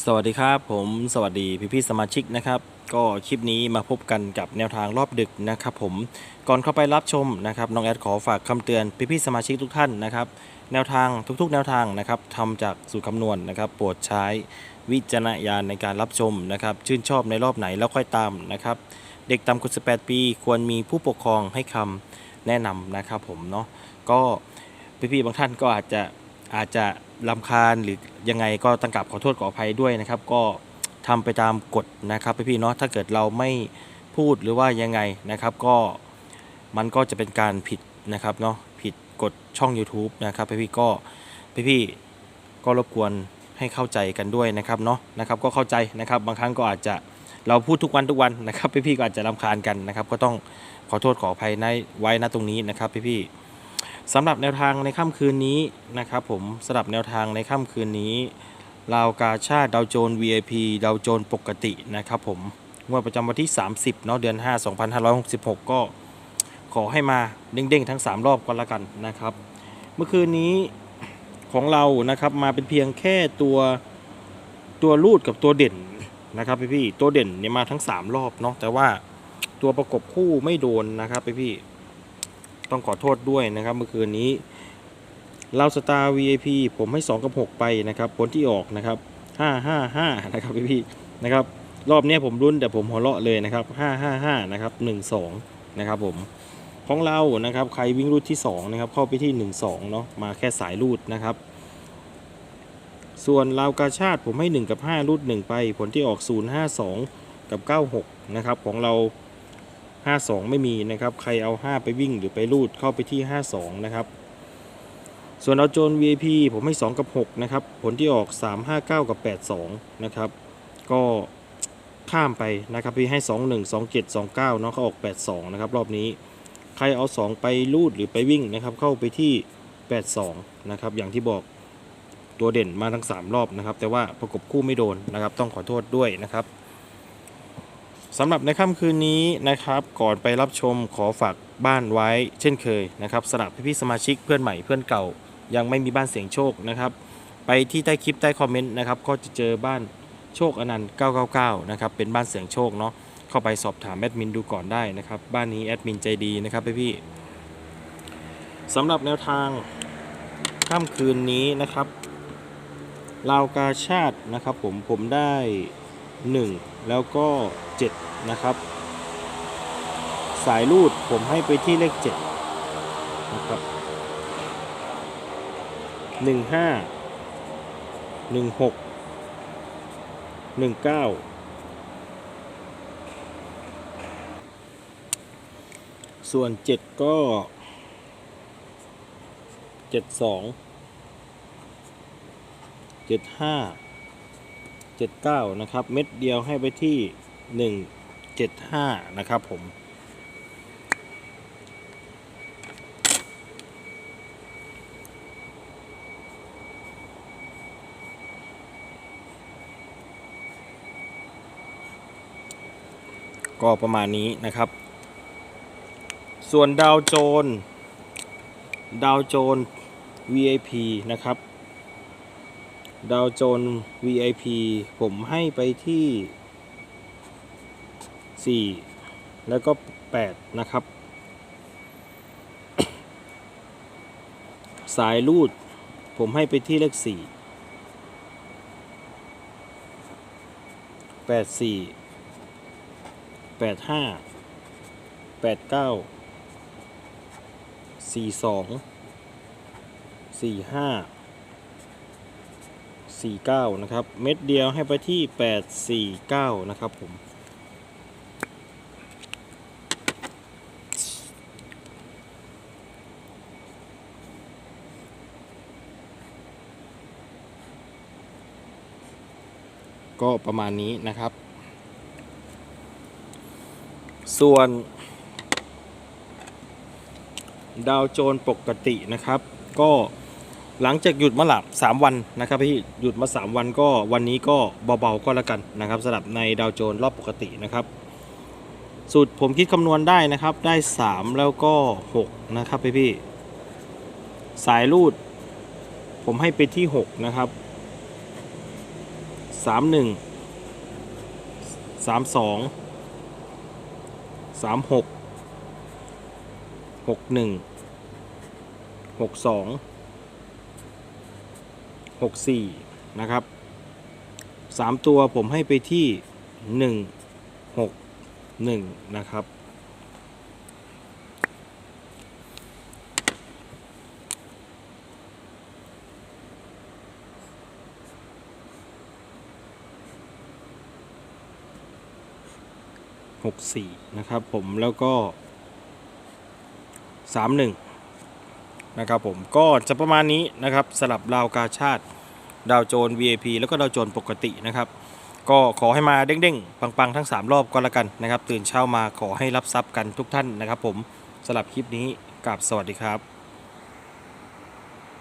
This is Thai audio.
สวัสดีครับผมสวัสดีพี่พี่สมาชิกนะครับ ก็คลิปนี้มาพบกันกับแนวทางรอบดึกนะครับผมก่อนเข้าไปรับชมนะครับน้องแอดขอฝากคำเตือนพี่พี่สมาชิกทุกท่านนะครับ แนวทางทุกๆ แนวทางนะครับทำจากสูตรคำนวณนะครับโปรดใช้วิจารณญาณในการรับชมนะครับชื่นชอบในรอบไหนแล้วค่อยตามนะครับ เด็กต่ำกว่า18 ปีควรมีผู้ปกครองให้คำแนะนำนะครับผมเนาะก็พี่ๆบางท่านก็อาจจะ อาจจะลำคาญหรือยังไงก็ตั้งกับขอโทษขออภัยด้วยนะครับ ก็ทำไปตามกฎนะครับพี่ๆเนาะถ้าเกิดเราไม่พูดหรือว่ายังไงนะครับก็มันก็จะเป็นการผิดนะครับเนาะผิดกฎช่อง YouTube นะครับพี่ๆก็พี่ๆก็รบกวนให้เข้าใจกันด้วยนะครับเนาะนะครับก็เข้าใจนะครับ บางครั้งก็อาจจะเราพูดทุกวันทุกวันนะครับพี่ๆก็อาจจะรำคาญกันนะครับ ก็ต้องขอโทษขออภัยในไว้ณตรงนี้นะครับพี่ๆ สำหรับแนวทางในค่ำคืนนี้นะครับผมสำหรับแนวทางในค่ำคืนนี้ลาวกาชาดาวโจน VIP ดาวโจนปกตินะครับผมงวดประจำวันที่ 30เนาะเดือน 5 2566 ก็ขอให้มาเด้งๆ ทั้ง 3 รอบก็แล้วกันนะครับ เมื่อคืนนี้ของเรานะครับมาเป็นเพียงแค่ตัวตัวรูดกับตัวเด่นนะครับพี่พี่ๆตัวเด่นเนี่ยมาทั้ง 3 รอบเนาะแต่ว่าตัวประกบคู่ไม่โดนนะครับพี่พี่ๆ ต้องขอโทษด้วยนะครับ เมื่อคืนนี้เราสตาร์ VIP ผมให้ 2 กับ 6 ไปนะครับ ผลที่ออกนะครับ 555 นะครับพี่พี่นะครับรอบนี้ผมรุ่นแต่ผมหัวเราะเลยนะครับ 555 นะครับ 12 นะครับผมของเรานะครับใครวิ่งรูดที่ 2 นะครับ เข้าไปที่ 12 เนาะมาแค่สายรูดนะครับ ส่วนลาวกาชาติผมให้ 1 กับ 5 รูด 1 ไป ผลที่ออก 0 5 2 กับ 96 นะครับของเรา 52 ไม่มีนะครับใครเอา 5 ไปวิ่งหรือไปรูดเข้าไปที่ 52 นะครับ ส่วนเอาโจน VIP ผมให้ 2 กับ 6 นะครับ ผลที่ออก 3 5 9 กับ 82 นะครับ ก็ข้ามไปนะครับพี่ให้ 2 1 2 7 2 9เนาะเขาออก 82 นะครับ รอบนี้ใครเอา 2 ไปรูดหรือไปวิ่งนะครับเข้าไปที่ 82 นะครับ อย่างที่บอกตัวเด่นมาทั้ง 3 รอบนะครับ แต่ว่าประกบคู่ไม่โดนนะครับ ต้องขอโทษด้วยนะครับ สำหรับในค่ำคืนนี้นะครับก่อนไปรับชมขอฝากบ้านไว้เช่นเคยนะครับสำหรับพี่ๆสมาชิกเพื่อนใหม่เพื่อนเก่า ยังไม่มีบ้านเสียงโชคนะครับ ไปที่ใต้คลิปใต้คอมเมนต์นะครับก็จะเจอบ้านโชคอนันต์ 999 นะครับเป็นบ้านเสียงโชคเนาะเข้าไปสอบถามแอดมินดูก่อนได้นะครับ บ้านนี้แอดมินใจดีนะครับพี่ๆสำหรับแนวทางค่ำคืนนี้นะครับลาวกาชาตินะครับผมผมได้ 1 แล้วก็ 7 นะครับ สายรูดผมให้ไปที่เลข 7 นะครับ 15 16 19 ส่วน 7 ก็ 72เจ็ดห้าเจ็ดเก้านะครับ เม็ดเดียวให้ไปที่หนึ่งเจ็ดห้านะครับผมก็ประมาณนี้นะครับ ส่วนดาวโจน ดาวโจน VIP นะครับ ดาวโจน VIP ผมให้ไปที่ 4 แล้วก็ 8 นะครับ สายรูด ผมให้ไปที่เลข 4 8 4 8 5 8 9 4 2 4 5 49 นะครับ เม็ดเดียวให้ไปที่ 849 นะครับผม ก็ประมาณนี้นะครับ ส่วนดาวโจนปกตินะครับ ก็ หลังจากหยุดมาหลับ3วันนะครับพี่หยุดมา 3 วันก็วันนี้ก็เบาๆก็แล้วกันนะครับสำหรับในดาวโจนส์รอบปกตินะครับสูตรผมคิดคำนวณได้นะครับได้ 3 แล้วก็ 6 นะครับพี่พี่สายรูด ผมให้ไปที่ 6 นะครับสามหนึ่ งสามสองสามหกหกหนึ่งหกสองหกสี่นะครับสามตัวผมให้ไปที่หนึ่งหกหนึ่งนะครับหกสี่นะครับผมแล้วก็สามห นะครับผมก็จะประมาณนี้นะครับสลับราวกาชาติดาวโจน VIP แล้วก็ดาวโจนปกตินะครับ ก็ขอให้มาเด้งๆ ปังๆ ทั้ง 3 รอบก็แล้วกันนะครับ ตื่นเช้ามาขอให้รับทรัพย์กันทุกท่านนะครับผมสลับคลิปนี้กับสวัสดีครับ